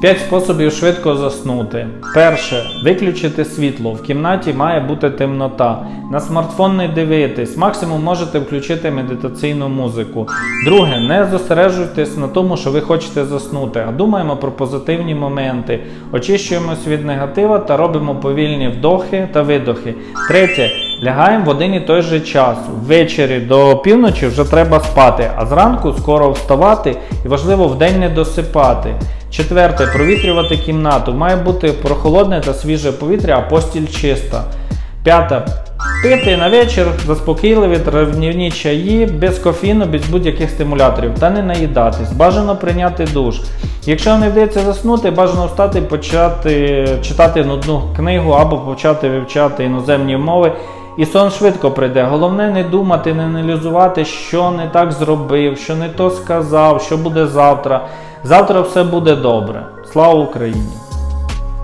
5 способів швидко заснути. Перше. Виключити світло. В кімнаті має бути темнота. На смартфон не дивитись. Максимум можете включити медитаційну музику. Друге. Не зосереджуйтесь на тому, що ви хочете заснути, а думаємо про позитивні моменти. Очищуємось від негатива та робимо повільні вдохи та видохи. Третє. Лягаємо в один і той же час. Ввечері до півночі вже треба спати, а зранку скоро вставати і важливо вдень не досипати. Четверте, провітрювати кімнату. Має бути прохолодне та свіже повітря, а постіль чиста. П'яте. Пити на вечір заспокійливі травнівні чаї без кофеїну, без будь-яких стимуляторів та не наїдатись. Бажано прийняти душ. Якщо не вдається заснути, бажано встати почати читати нудну книгу або почати вивчати іноземні мови. І сон швидко прийде. Головне не думати, не аналізувати, що не так зробив, що не то сказав, що буде завтра. Завтра все буде добре. Слава Україні!